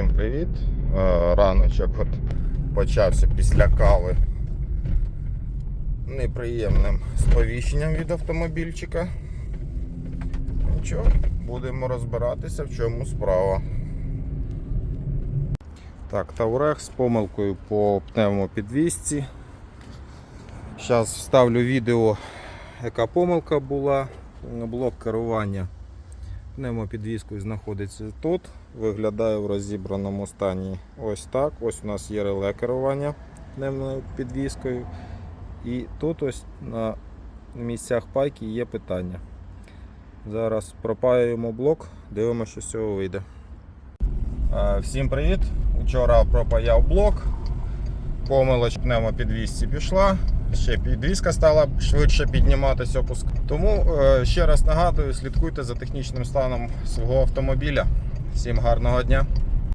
привіт. Е, Раночок от почався після кави неприємним сповіщенням від автомобільчика. Нічого, будемо розбиратися, в чому справа. Так, Таврех з помилкою по пневмопідвісці. Зараз вставлю відео, яка помилка була. Блок керування пневмопідвіскою знаходиться тут. Виглядає в розібраному стані ось так. Ось у нас є реле керування пневмою підвіскою. І тут ось на місцях пайки є питання. Зараз пропаюємо блок, дивимося, що з цього вийде. Е, Всім привіт! Вчора пропаяв блок. Помилоч пневмопідвісці пішла. Ще підвіска стала швидше підніматися опуск. Тому е, ще раз нагадую, слідкуйте за технічним станом свого автомобіля. Всім гарного дня!